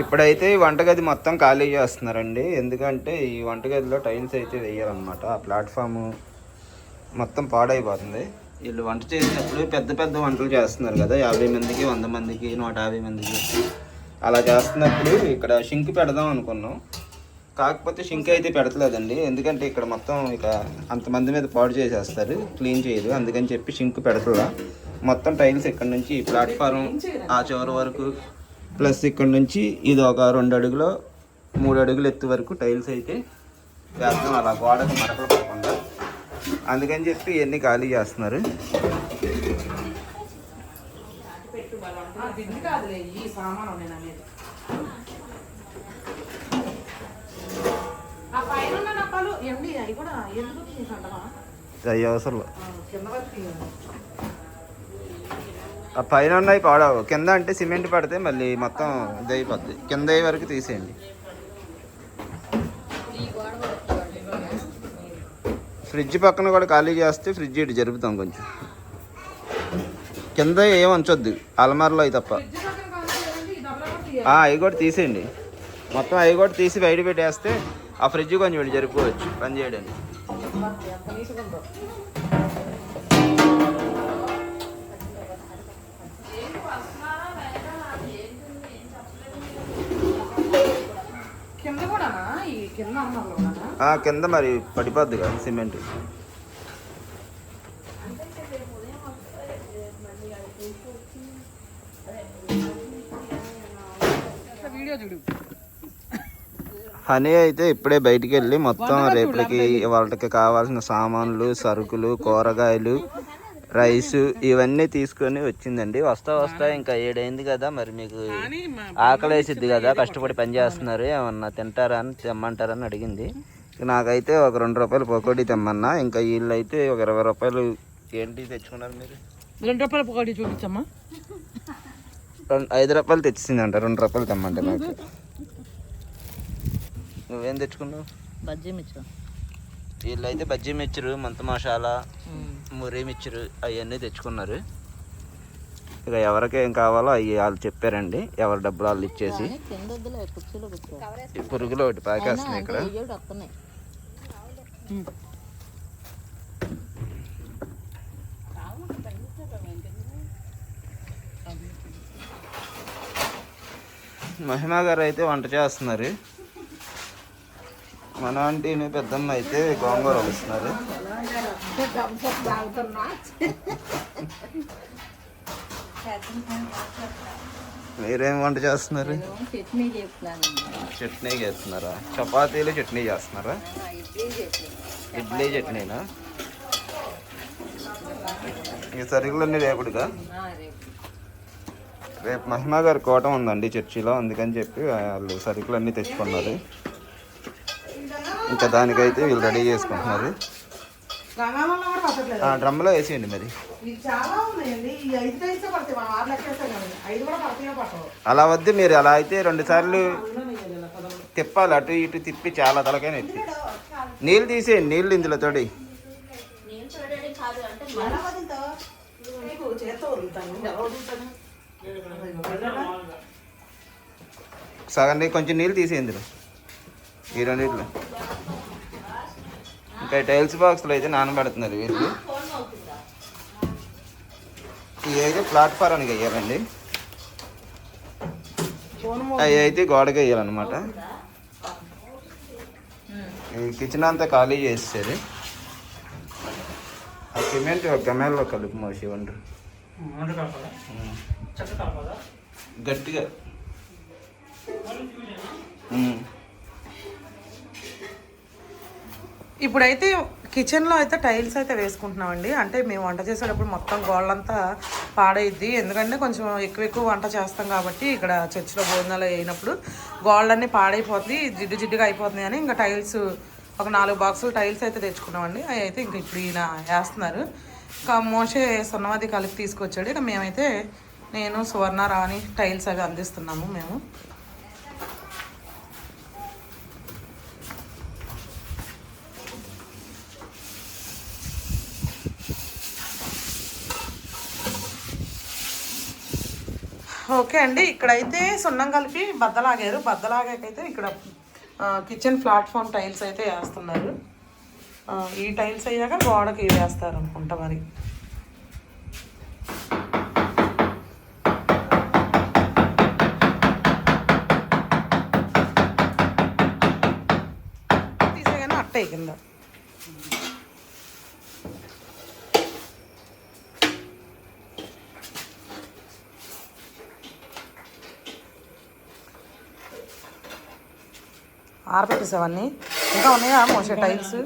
ఇప్పుడైతే ఈ వంటగది మొత్తం ఖాళీ చేస్తున్నారండి. ఎందుకంటే ఈ వంటగదిలో టైల్స్ అయితే వేయాలన్నమాట. ఆ ప్లాట్ఫామ్ మొత్తం పాడైపోతుంది. వీళ్ళు వంట చేసినప్పుడు పెద్ద పెద్ద వంటలు చేస్తున్నారు కదా. యాభై మందికి వంద మందికి నూట యాభై మందికి. అలా చేస్తున్నప్పుడు ఇక్కడ షింక్ పెడదాం అనుకున్నాం. కాకపోతే షింక్ అయితే పెడతలేదండి. ఎందుకంటే ఇక్కడ మొత్తం ఇక అంతమంది మీద పాడు చేసేస్తారు. క్లీన్ చేయదు అందుకని చెప్పి షింక్ పెడతలా. మొత్తం టైల్స్ ఇక్కడ నుంచి ఈ ప్లాట్ఫారం ఆ చివరి వరకు ప్లస్ ఇక్కడ నుంచి ఇది ఒక రెండు అడుగులు మూడు అడుగులు ఎత్తు వరకు టైల్స్ అయితే వేస్తాం అలా గోడకు మరకలు పడకుండా. అందుకని చెప్పి ఇవన్నీ ఖాళీ చేస్తున్నారు. ఆ ఆ పైన ఉన్నాయి పాడవు. కింద అంటే సిమెంట్ పడితే మళ్ళీ మొత్తం ఇది అయిపోద్ది. కింద అయ్యే వరకు తీసేయండి. ఫ్రిడ్జ్ పక్కన కూడా ఖాళీ చేస్తే ఫ్రిడ్జ్ ఇటు జరుపుతాం కొంచెం. కింద ఏం ఉంచొద్దు. అలమారలో అయి తప్ప. ఆ, అవి కూడా తీసేయండి. మొత్తం అవి కూడా తీసి బయట పెట్టేస్తే ఆ ఫ్రిడ్జ్ కొంచెం ఇటు జరుపుకోవచ్చు. పని చేయడానికి. కింద మరి పడిపోద్ది కదా సిమెంట్. హనీ అయితే ఇప్పుడే బయటికి వెళ్ళి మొత్తం రేపటికి వాళ్ళకి కావాల్సిన సామాన్లు సరుకులు కూరగాయలు రైస్ ఇవన్నీ తీసుకొని వచ్చిందండి. వస్తా వస్తా ఇంకా ఏడైంది కదా మరి మీకు కానీ మా ఆకలి వేసిద్ది కదా కష్టపడి పని చేస్తున్నారు ఏమన్నా తింటారా అని తెమ్మంటారని అడిగింది. నాకైతే ఒక రెండు రూపాయలు పకోడీ తెమ్మన్నా. ఇంకా వీళ్ళు అయితే ఒక ఇరవై రూపాయలు ఏంటి తెచ్చుకున్నారు మీరు? రెండు రూపాయల పొగడి చూపించమ్మా. రెండు ఐదు రూపాయలు తెచ్చిందంట రెండు రూపాయలు తెమ్మంటే నాకు. నువ్వేం తెచ్చుకున్నావు? బజ్జీ మిచ్చం వీళ్ళు అయితే బజ్జీ మిచ్చరు మంత మసాలా మురి మిచ్చరు అవన్నీ తెచ్చుకున్నారు. ఇక ఎవరికి ఏం కావాలో అవి వాళ్ళు చెప్పారండి. ఎవరి డబ్బులు వాళ్ళు ఇచ్చేసి. పురుగులు ఒకటి పాకేస్తున్నాయి ఇక్కడ. మహిమా గారు అయితే వంట చేస్తున్నారు. మన ఆంటీని పెద్దమ్మ అయితే గోంగూర వస్తున్నారు. మీరేం వంట చేస్తున్నారు? చట్నీ చేస్తున్నారా? చపాతీలు చట్నీ చేస్తున్నారా? ఇడ్లీ చట్నీనా? ఈ సరుకులన్నీ రేపుడుగా రేపు మహిమా గారి కోటం ఉందండి చర్చిలో అందుకని చెప్పి వాళ్ళు సరుకులన్నీ తెచ్చుకున్నారు. ఇంకా దానికైతే వీళ్ళు రెడీ చేసుకుంటున్నారు గంగామల్ల కూడా పట్టట్లేదు ఆ డ్రమ్లో వేసేయండి మరి. అలా వద్దు మీరు. అలా అయితే రెండు సార్లు. తిప్పాలి. అటు ఇటు తిప్పి చాలా తలకైన ఎత్తి నీళ్ళు తీసేయండి. నీళ్ళు ఇందులో తోడి? సగం కొంచెం నీళ్ళు తీసేయండి. ఇందులో ఈ రెండిట్లో. ఇంకా టైల్స్ బాక్స్లో అయితే నానబెడుతున్నారు వీళ్ళు. ఇవి అయితే ప్లాట్ఫారానికి వేయాలండి అవి అయితే గోడకి వేయాలన్నమాట కిచెన్ అంతా ఖాళీ చేసేది ఆ సిమెంట్ ఒక గమేల్లో కలుపు మోసి ఇవ్వండి గట్టిగా. ఇప్పుడైతే కిచెన్లో అయితే టైల్స్ అయితే వేసుకుంటున్నామండి. అంటే మేము వంట చేసేటప్పుడు మొత్తం గోళ్ళంతా పాడైద్ది. ఎందుకంటే కొంచెం ఎక్కువ ఎక్కువ వంట చేస్తాం కాబట్టి ఇక్కడ చర్చిలో భోజనాలు అయినప్పుడు గోళ్ళన్నీ పాడైపోతుంది జిడ్డు జిడ్డుగా అయిపోతుంది అని ఇంకా టైల్స్ ఒక నాలుగు బాక్సులు టైల్స్ అయితే తెచ్చుకున్నామండి. అవి అయితే ఇంక ఇప్పుడు ఈయన వేస్తున్నారు. ఇంకా మోసే సున్నమది కలిపి తీసుకొచ్చాడు. ఇక మేమైతే నేను సువర్ణ రాణి టైల్స్ అవి అందిస్తున్నాము మేము. ఓకే అండి. ఇక్కడైతే సున్నం కలిపి బద్దలాగారు. బద్దలాగాకైతే ఇక్కడ కిచెన్ ప్లాట్ఫామ్ టైల్స్ అయితే వేస్తున్నారు. ఈ టైల్స్ అయ్యాక గోడకి వేస్తారు అనుకుంటా మరి. తీసేగానే అట్టే కింద. ఆరబెట్టేసావన్నీ ఇంకా ఉన్నాయా మోసే టైల్స్?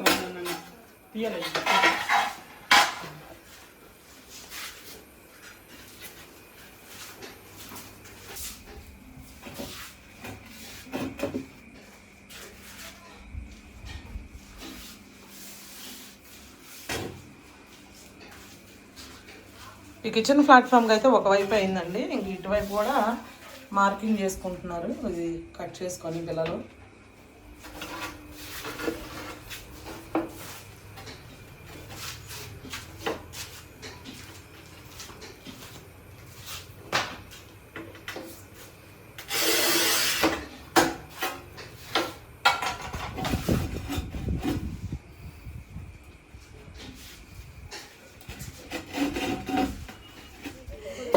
ఈ కిచెన్ ప్లాట్ఫామ్కి అయితే ఒకవైపు అయిందండి. ఇంక ఇటువైపు కూడా మార్కింగ్ చేసుకుంటున్నారు. ఇది కట్ చేసుకొని పిల్లలు.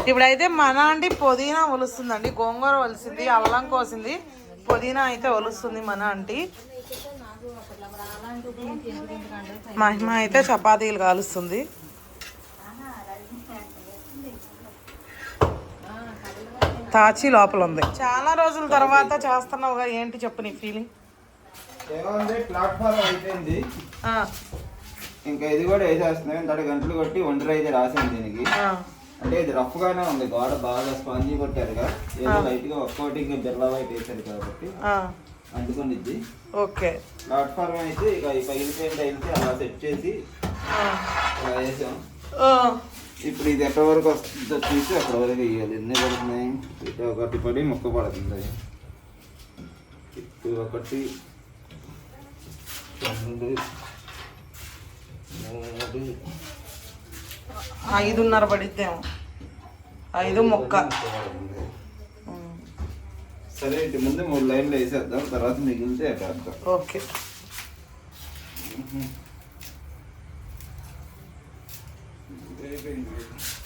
ఇప్పుడైతే మన అండి పుదీనా ఒలుస్తుందండి. గోంగూర ఒలిసింది అల్లం కోసింది. పుదీనా అయితే ఒలుస్తుంది మన ఆంటీ మహిమ అయితే చపాతీలు కాలుస్తుంది. తాచి లోపల ఉంది. చాలా రోజుల తర్వాత చేస్తున్నావుగా ఏంటి చెప్పు నీ ఫీలింగ్ అయిపోయింది. ఇంకా ఇది కూడా వేసేస్తున్నాయి గంటలు కొట్టి ఒంటరి అయితే రాసాను దీనికి. అంటే ఇది రఫ్ గానే ఉంది. గోడ బాగా స్పాంజీ కొట్టారుగా ఏదో లైట్గా ఒక్కోటి ఇంకా బిర్లా వైట్ వేసారు కాబట్టి అందుಕೊಂಡಿద్ది ఓకే. ప్లాట్ఫామ్ అయితే ఇక ఈ పగిలిపోయిన టైల్కి అలా సెట్ చేసి అలా వేసాం. ఇప్పుడు ఇది ఎక్కడ వరకు వస్తుందో చూసి అక్కడ వరకు వేయాలి. ఎన్ని పడుతున్నాయి? ఇటు ఒకటి పడి మొక్క పడుతుంది. ఇటు ఒకటి రెండు మూడు ఐదున్నర పడిద్దేమో ఐదు మొక్క. సరే ఇటు ముందు మూడు లైన్లు వేసేద్దాం తర్వాత మిగిలితే. ఓకే గోడలు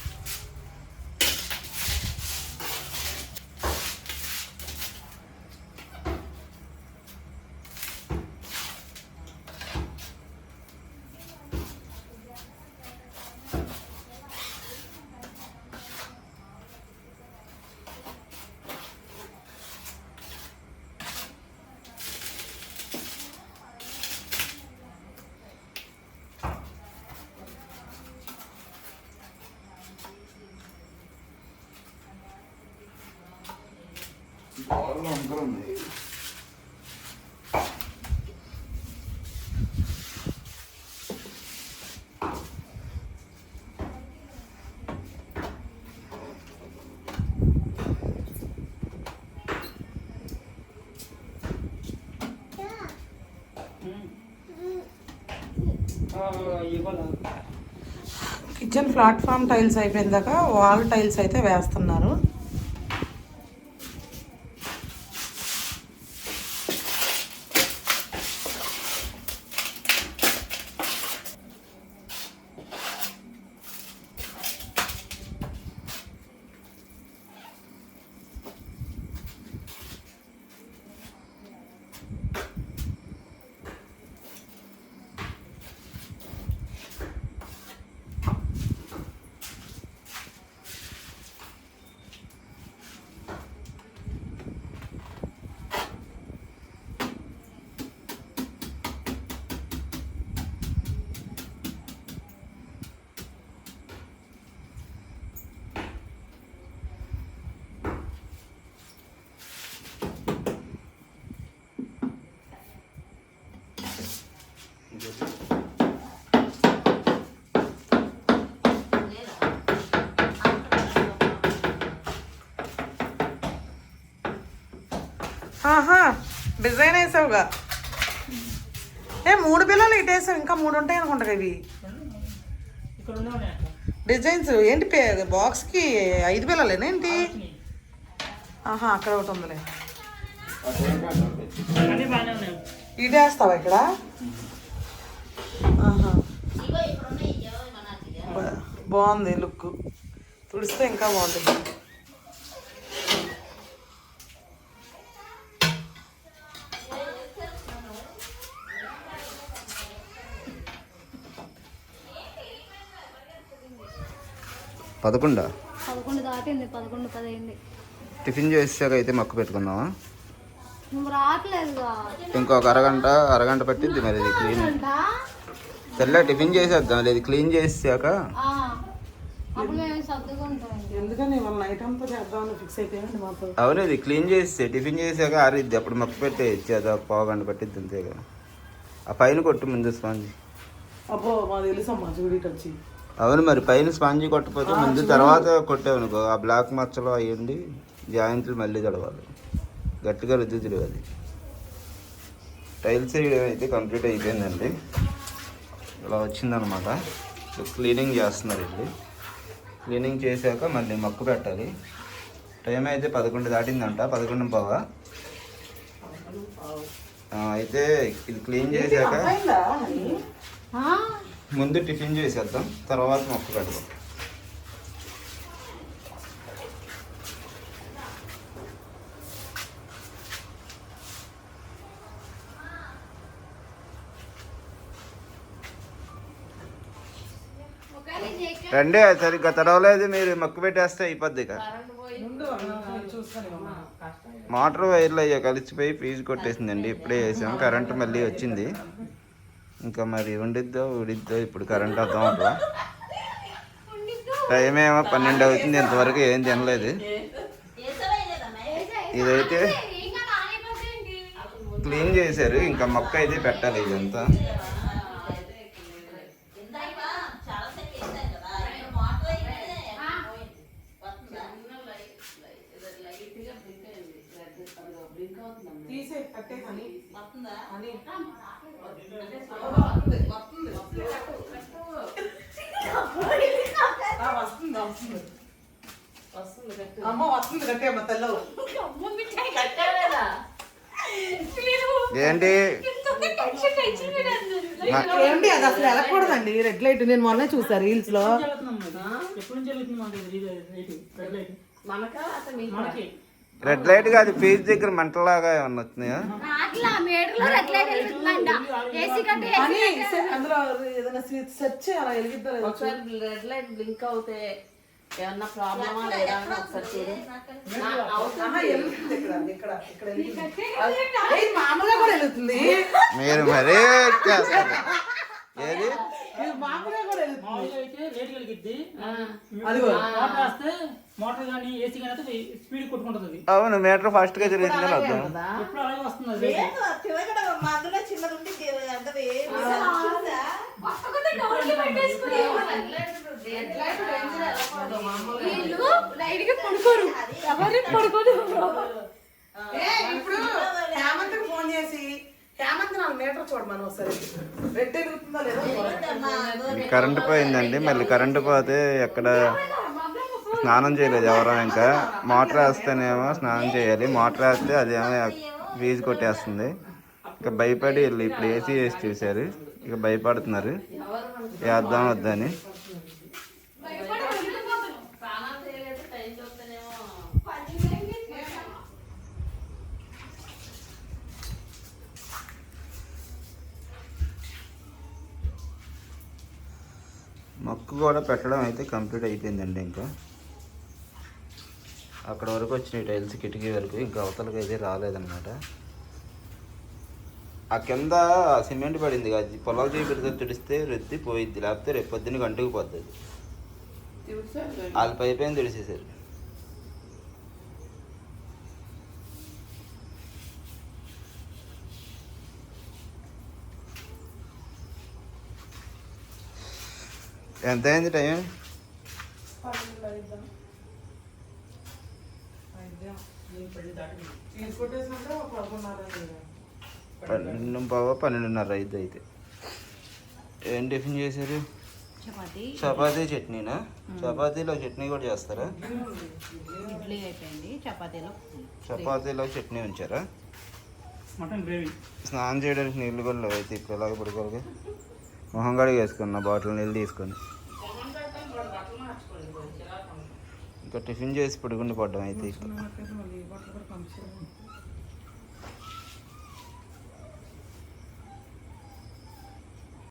వంకర ఉంది. కిచెన్ ప్లాట్ఫామ్ టైల్స్ అయిపోయిందాక వాల్ టైల్స్ అయితే వేస్తున్నారు. ఆహా డిజైన్ వేసావుగా. ఏ మూడు పిల్లలు ఇటు వేసావు ఇంకా మూడు ఉంటాయి అనుకుంటా ఇవి. డిజైన్స్ ఏంటి పే బాక్స్కి ఐదు పిల్లలేనా ఏంటి? ఆహా అక్కడ ఒకటి ఉందిలే. ఇటేస్తావా ఇక్కడ? ఆహా. బాగుంది లుక్. తుడిస్తే ఇంకా బాగుంటుంది. పదకొండా? పదకొండు దాటింది పదకొండు పదైంది. టిఫిన్ చేసాక అయితే మొక్క పెట్టుకుందామా? నువ్వు రావట్లేదుగా. ఇంకొక అరగంట అరగంట పట్టిద్ది మరి ఇది క్లీన్. తెల్ల టిఫిన్ చేసేద్దాం లేదు క్లీన్ చేసాక ఆ, అప్పుడు మేము సర్దుకుంటాం ఎందుకని వాళ్ళ నైట్ అంతా చేద్దామని ఫిక్స్ అయిపోయింది మాతో? అవును ఇది క్లీన్ చేస్తే టిఫిన్ చేసాక ఆరిద్ది అప్పుడు మొక్క పెట్టేయచ్చు అది ఒక పావు గంట పట్టిద్ది అంతేగా. ఆ పైన కొట్టు ముందు స్పాంజి అబ్బో మా తెలుసమ్మా చూడి వచ్చి అవును మరి పైన స్పాంజి కొట్టకపోతే ముందు తర్వాత కొట్టావనుకో ఆ బ్లాక్ మచ్చలు అయ్యండి జాయింట్లు మళ్ళీ తడవాలి. గట్టిగా రుద్దుతురు అది. టైల్స్ వేయడం అయితే కంప్లీట్ అయిపోయిందండి. ఇలా వచ్చిందనమాట. క్లీనింగ్ చేస్తున్నారు ఇది క్లీనింగ్ చేశాక మళ్ళీ మొక్కు పెట్టాలి. టైం అయితే పదకొండు దాటిందంట పదకొండు పోవా. అయితే ఇది క్లీన్ చేశాక ముందు టిఫిన్ చేసేద్దాం తర్వాత మొక్కు పెడదాం. రండి అది సరిగ్గా తడవలేదు మీరు మొక్కు పెట్టేస్తే అయిపోద్ది ఇక. మోటార్ వైర్లు అయ్యా కలిసిపోయి ఫీజు కొట్టేసిందండి ఇప్పుడే వేసాం కరెంట్ మళ్ళీ వచ్చింది. ఇంకా మరి ఉండిద్దో ఉడిద్దో ఇప్పుడు కరెంట్ అర్థం అవుతుందా టైం ఏమో పన్నెండు అవుతుంది ఇంతవరకు ఏం తినలేదు. ఇదైతే? క్లీన్ చేశారు ఇంకా మొక్క అయితే పెట్టాలి ఇదంతా తీసే కట్టే హనీ హనీ ఆ, వస్తుంది వస్తుంది వస్తుంది కట్టు. అమ్మ వస్తుంది కట్టే అమ్మ తెల్లవు ఏంటి? ఏంటి అది అసలు వెళ్ళకూడదండి. రెడ్ లైట్ నేను మొన్న చూసా రీల్స్లో. రెడ్ లైట్ అది ఫీజు దగ్గర మంటలాగా ఏమన్నా వచ్చినాయా? అట్లా మీటర్లో రెడ్ లైట్ వెలుగుతుందంట. ఏసీ కంటే అని అందులో ఏదైనా సెర్చ్ చేయాలా? వెలిగిద్దా రెడ్ లైట్ బ్లింక్ అవుతే ఏమన్నా ప్రాబ్లమా లేదా అని ఒకసారి మామూలుగా కూడా వెలుగుతుంది మీరు మరీ చేస్తారు ఏది? మామూలుగా కూడా అవును మీటర్ ఫాస్ట్గా తిరుగుతుందని అర్థం. ఎప్పుడు వీళ్ళు లైట్గా పడుకోరు. ఎవరు పడుకోరు ఏ, ఇప్పుడు హేమంత్ ఫోన్ చేసి హేమంత్ నాకు మీటర్ ఒకసారి. రెడ్ వెలుగుతుందా లేదా? చూడండి. కరెంటు పోయిందండి. మళ్ళీ కరెంటు పోతే ఎక్కడ స్నానం చేయలేదు ఎవరో ఇంకా. మోటార్ వేస్తేనేమో స్నానం చేయాలి. మోటార్ వేస్తే అదేమో ఫీజు కొట్టేస్తుంది. ఇక భయపడి వీళ్ళు ఇప్పుడు ఏసీ వేసి చూశారు. ఇక భయపడుతున్నారు. వేద్దాం వద్దని. కూడా పెట్టడం అయితే కంప్లీట్ అయిపోయిందండి ఇంకా. అక్కడ వరకు వచ్చినాయి టైల్స్ కిటికీ వరకు ఇంకా అవతలకి అయితే రాలేదన్నమాట. ఆ కింద సిమెంట్ పడింది అది పొలాలు చేపెడితే తుడిస్తే రుద్ది పోయిద్ది లేకపోతే రేపు పొద్దున్న గంటకు పోద్ది వాళ్ళ పైపు ఏం తుడిసేసారు ఎంత అయింది టైం పన్నెండు బావ పన్నెండున్నర ఐదు అయితే. ఏం టిఫిన్ చేశారు? చపాతీ. చట్నీనా? చపాతీలో చట్నీ కూడా చేస్తారా? చపాతీలో చట్నీ ఉంచారా? స్నానం చేయడానికి నీళ్ళు కూడా లేవు అయితే ఇప్పుడు ఎలాగ పడుకోవాలి? మొహం కడిగి వేసుకున్న బాటిల్ నీళ్ళు తీసుకొని. ఇంకా టిఫిన్ చేసి పడుకుండి పడ్డం అయితే